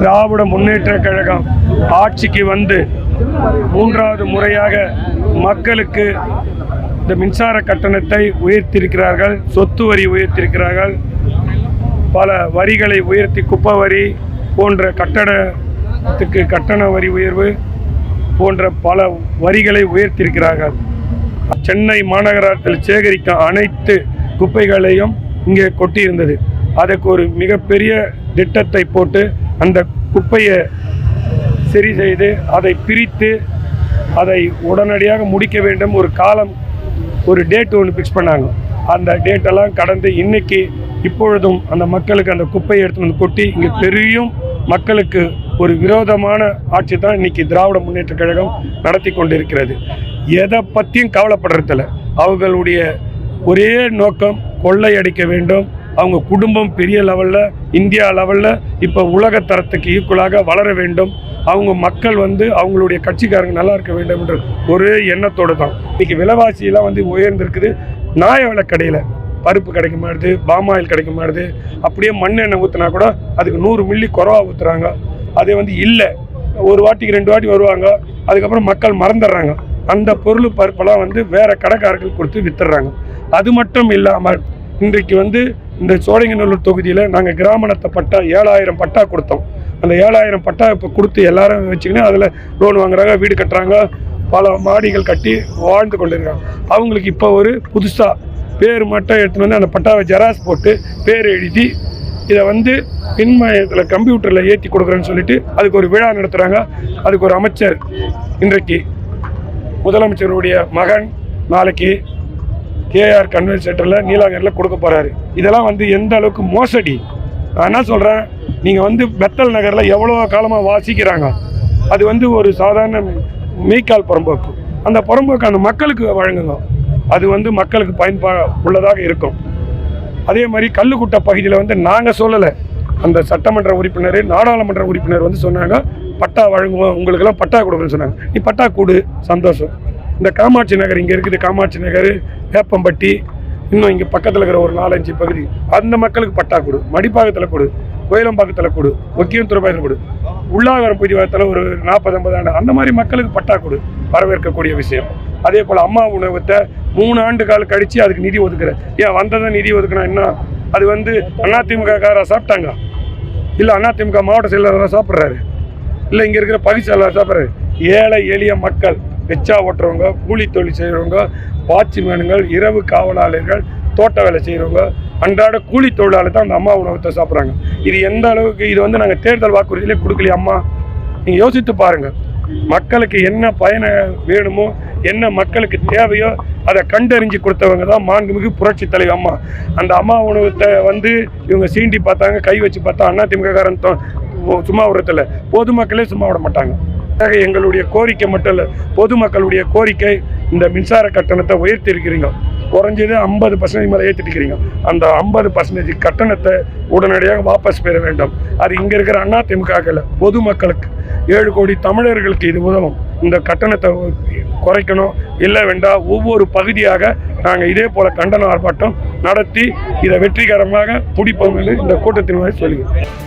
திராவிட முன்னேற்ற கழகம் ஆட்சிக்கு வந்து மூன்றாவது முறையாக மக்களுக்கு இந்த மின்சார கட்டணத்தை உயர்த்தியிருக்கிறார்கள் சொத்து வரி உயர்த்தியிருக்கிறார்கள் பல வரிகளை உயர்த்தி குப்பை வரி போன்ற கட்டடத்துக்கு கட்டண வரி உயர்வு போன்ற பல வரிகளை உயர்த்தியிருக்கிறார்கள். சென்னை மாநகராட்சியில் சேகரித்த அனைத்து குப்பைகளையும் இங்கே கொட்டியிருந்தது. அதற்கு ஒரு மிகப்பெரிய திட்டத்தை போட்டு அந்த குப்பையை சரி செய்து அதை பிரித்து அதை உடனடியாக முடிக்க வேண்டும். ஒரு காலம் ஒரு டேட் ஒன்று ஃபிக்ஸ் பண்ணாங்க. அந்த டேட்டெல்லாம் கடந்து இன்னைக்கு இப்பொழுதும் அந்த மக்களுக்கு அந்த குப்பையை எடுத்து வந்து கொட்டி இங்கே பெரியும் மக்களுக்கு ஒரு விரோதமான ஆட்சி தான் இன்னைக்கு திராவிட முன்னேற்ற கழகம் நடத்தி கொண்டிருக்கிறது. எதை பற்றியும் கவலைப்படுறதில்ல. அவர்களுடைய ஒரே நோக்கம் கொள்ளையடிக்க வேண்டும். அவங்க குடும்பம் பெரிய லெவலில் இந்தியா லெவலில் இப்போ உலக தரத்துக்கு ஈக்குவலாக வளர வேண்டும். அவங்க மக்கள் வந்து அவங்களுடைய கட்சிக்காரங்க நல்லா இருக்க வேண்டும் என்ற ஒரே எண்ணத்தோடு தான். இன்றைக்கி விலைவாசியெல்லாம் வந்து உயர்ந்திருக்குது. நாய விலை கடையில் பருப்பு கிடைக்க மாட்டுது பாமாயில் கிடைக்க மாட்டுது. அப்படியே மண்ணெண்ணெய் ஊற்றினா கூட அதுக்கு நூறு மில்லி குறவா ஊற்றுறாங்க அதே வந்து இல்லை. ஒரு வாட்டிக்கு ரெண்டு வாட்டி வருவாங்க. அதுக்கப்புறம் மக்கள் மறந்துடுறாங்க. அந்த பொருள் பருப்பெல்லாம் வந்து வேறு கடைக்காரர்கள் கொடுத்து விற்றுறாங்க அது மட்டும் இல்லாமல் இன்றைக்கு வந்து இந்த சோழிங்கநல்லூர் தொகுதியில் நாங்கள் கிராமணத்தை பட்டா ஏழாயிரம் பட்டா கொடுத்தோம். அந்த ஏழாயிரம் பட்டா இப்போ கொடுத்து எல்லாரும் வச்சுக்கின்னு அதில் லோன் வாங்குறாங்க வீடு கட்டுறாங்க பல மாடிகள் கட்டி வாழ்ந்து கொண்டிருக்காங்க. அவங்களுக்கு இப்போ ஒரு புதுசாக பேர் மட்டும் எடுத்துன்னு வந்து அந்த பட்டாவை ஜெராக்ஸ் போட்டு பேர் எழுதி இதை வந்து மின்மயத்தில் கம்ப்யூட்டரில் ஏற்றி கொடுக்குறேன்னு சொல்லிட்டு அதுக்கு ஒரு விழா நடத்துகிறாங்க அதுக்கு ஒரு அமைச்சர் இன்றைக்கு முதலமைச்சருடைய மகன் நாளைக்கு கேஆர் கன்வென்ஸ் சென்டரில் நீலாகரில் கொடுக்க போகிறாரு இதெல்லாம் வந்து எந்த அளவுக்கு மோசடி? நான் என்ன சொல்கிறேன் நீங்கள் வந்து பெத்தல் நகரில் எவ்வளோ காலமாக வாசிக்கிறாங்க? அது வந்து ஒரு சாதாரண மெய்க்கால் புறம்போக்கு. அந்த புறம்போக்கு அந்த மக்களுக்கு வழங்குங்க. அது வந்து மக்களுக்கு பயன்பா உள்ளதாக இருக்கும். அதே மாதிரி கல்லுக்குட்டை பகுதியில் வந்து நாங்கள் சொல்லலை. அந்த சட்டமன்ற உறுப்பினர் நாடாளுமன்ற உறுப்பினர் வந்து சொன்னாங்க பட்டா வழங்குவோம் உங்களுக்கெல்லாம் பட்டா கொடுக்குறேன்னு சொன்னாங்க. நீ பட்டா கொடு சந்தோஷம். இந்த காமாட்சி நகர் இங்கே இருக்குது. காமாட்சி நகர் வேப்பம்பட்டி இன்னும் இங்கே பக்கத்தில் இருக்கிற ஒரு நாலஞ்சு பகுதி. அந்த மக்களுக்கு பட்டா கொடு. மடிப்பாக்கத்தில் கொடு. கோயிலம்பாக்கத்தில் கொடு. ஒக்கியம் துறைபாயத்தில் கொடு. உள்ளாகரம் புதிவாகத்தில் ஒரு நாற்பது ஐம்பது ஆண்டு. அந்த மாதிரி மக்களுக்கு பட்டா கொடு. வரவேற்கக்கூடிய விஷயம். அதே போல் அம்மா உணவகத்தை மூணு ஆண்டு கால் கழித்து அதுக்கு நிதி ஒதுக்குற. ஏன் வந்ததை நிதி ஒதுக்குனா என்ன? அது வந்து அதிமுக சாப்பிட்டாங்க. இல்லை அதிமுக மாவட்ட செயலாளராக சாப்பிட்றாரு. இல்லை இங்கே இருக்கிற பகுதி செயலாளர் சாப்பிட்றாரு. ஏழை எளிய மக்கள். வெச்சா ஓட்டுறவங்க கூலி தொழில் செய்கிறவங்க வாட்ச்மேனுங்கள் இரவு காவலாளர்கள் தோட்ட வேலை செய்கிறவங்க அன்றாட கூலி தொழிலாளர் தான் அந்த அம்மா உணவகத்தை சாப்பிட்றாங்க. இது எந்த அளவுக்கு இது வந்து நாங்கள் தேர்தல் வாக்குறுதியிலே கொடுக்கலையே அம்மா. நீங்கள் யோசித்து பாருங்கள் மக்களுக்கு என்ன பயனை வேணுமோ என்ன மக்களுக்கு தேவையோ அதை கண்டறிஞ்சு கொடுத்தவங்க தான் மாண்புமிகு புரட்சி தலைவி அம்மா. அந்த அம்மா உணவகத்தை வந்து இவங்க சீண்டி பார்த்தாங்க கை வச்சு பார்த்தா அண்ணா திமுககாரன் தொ- சும்மா விடுறதில்ல. பொதுமக்களே சும்மா விட மாட்டாங்க. எங்களுடைய கோரிக்கை மட்டும் இல்லை பொதுமக்களுடைய கோரிக்கை இந்த மின்சார கட்டணத்தை உயர்த்திருக்கிறீங்க குறைஞ்சது ஐம்பது பர்சன்டேஜ் மேலே ஏற்றிருக்கிறீங்க அந்த ஐம்பது பர்சன்டேஜ் கட்டணத்தை உடனடியாக வாபஸ் பெற வேண்டும். அது இங்கே இருக்கிற அண்ணா திமுகவில் பொதுமக்களுக்கு. ஏழு கோடி தமிழர்களுக்கு இது உதவும். இந்த கட்டணத்தை குறைக்கணும். இல்லை வேண்டாம் ஒவ்வொரு பகுதியாக நாங்கள் இதே போல கண்டன ஆர்ப்பாட்டம் நடத்தி இதை வெற்றிகரமாக முடிப்போம் என்று இந்த கூட்டத்தின் மூலம் சொல்கிறேன்